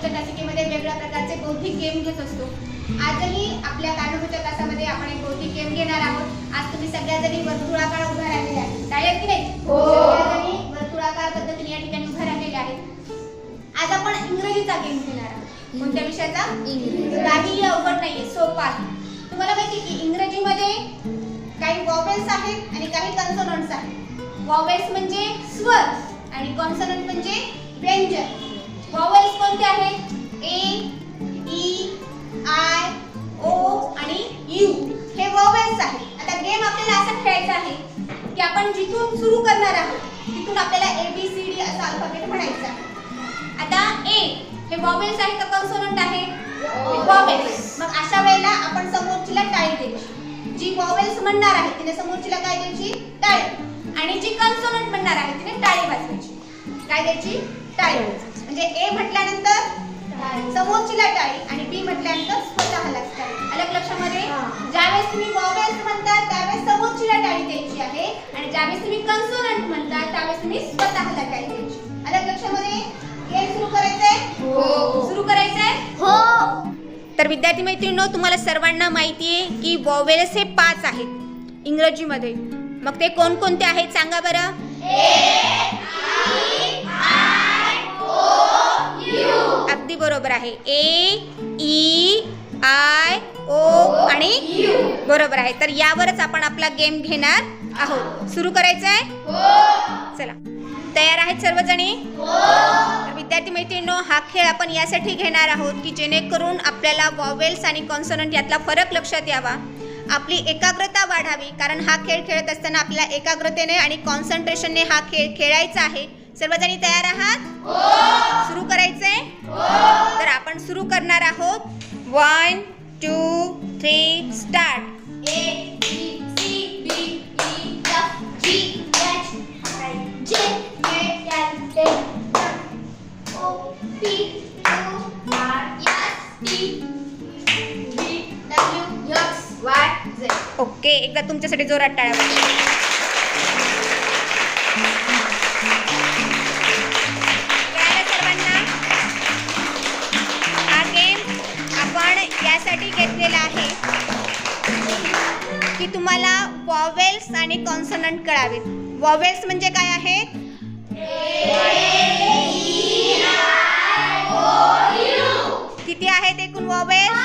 तासिकेमध्ये वेगवेगळ्या प्रकारचे बौद्धिक गेम घेत असतो. आजही आपल्या कानपूरच्या तासामध्ये आपण एक बौद्धिक गेम घेणार आहोत. आज तुम्ही सगळ्याजणी वर्तुळाकार उभ्या राहिलेल्या आहेत. टाळ्या की नाही? सगळ्याजणी वर्तुळाकार पद्धतीने या ठिकाणी उभ्या राहिलेल्या आहेत. आज आपण इंग्रजीचा गेम घेणार आहोत. कोणत्या विषयाचा? काही अवघड नाहीये सोपा आहे. तुम्हाला माहिती आहे की इंग्रजीमध्ये काही वॉवेल्स आहेत आणि काही कन्सोनंट्स आहेत. वॉवेल्स म्हणजे स्वर आणि कॉन्सोनंट म्हणजे व्यंजन. वॉवेल्स कोणते आहेत ए ई आय ओ आणि यू हे वॉवेल्स आहेत आता गेम आपल्याला असा खेळायचा आहे की आपण जिथून सुरू करणार आहोत तिथून आपल्याला ए बी सी डी असा अल्फाबेट म्हणायचा आहे. आता ए हे वॉवेल्स आहे का कॉन्सोनंट आहे? वॉवेल्स मग अशा वेळेला आपण समोरचीला टाळी द्यायची जी वॉवेल्स म्हणणार आहे तिने समोरचीला काय द्यायची? टाळी आणि जी कॉन्सोनंट म्हणणार आहे तिने टाळी वाजवायची. काय द्यायची? टाळी म्हणजे ए म्हटल्यानंतर समोरचीला टाळी आणि बी म्हटल्यानंतर स्वतःलाच टाळी. अलग लक्षामध्ये ज्यावेळेस तुम्ही वॉवेल्स म्हणता त्यावेळेस समोरचीला टाळी द्यायची आहे. आणि ज्यावेळेस तुम्ही कन्सोनंट म्हणता त्यावेळेस तुम्ही स्वतःला टाळी द्यायची. अलग लक्षामध्ये सुरू करायचंय? हो. तर विद्यार्थी मैत्रिणींनो तुम्हाला सर्वांना माहिती आहे की वॉवेल्स हे पाच आहेत. इंग्रजीमध्ये. मग ते कोणकोणते आहेत? सांगा बरं. बरोबर आहे. ए ई आय ओ आणि बरोबर आहे. तर यावरच आपण आपला गेम घेणार आहोत. सुरू करायचं आहे चला. तयार आहेत सर्वजणी? तर विद्यार्थी मैत्रिणींनो हा खेळ आपण यासाठी घेणार आहोत की जेणेकरून आपल्याला वॉवेल्स आणि कॉन्सोनंट यातला फरक लक्षात यावा. आपली एकाग्रता वाढावी कारण हा खेळ खेळत असताना आपल्याला एकाग्रतेने आणि कॉन्सन्ट्रेशनने हा खेळ खेळायचा आहे. सर्वजणी तयार आहात? सुरू करणार आहोत. One two three start okay एकदा तुमच्यासाठी जोरात टाळ्या यासाठी घेतलेला आहे की तुम्हाला वॉवेल्स आणि कॉन्सनंट कळावेत. वॉवेल्स म्हणजे काय आहेत किती आहेत एकूण वॉवेल्स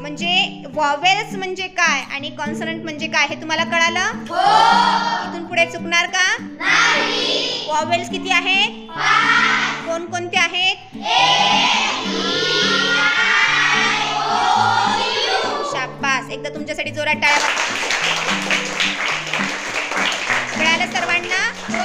म्हणजे वॉवेल्स म्हणजे काय आणि कॉन्सनंट म्हणजे काय हे तुम्हाला कळालं? इथून पुढे चुकणार का? वॉवेल्स किती आहेत कोणकोणते आहेत एकदा तुमच्यासाठी जोरात टाळा. मिळालं सर्वांना.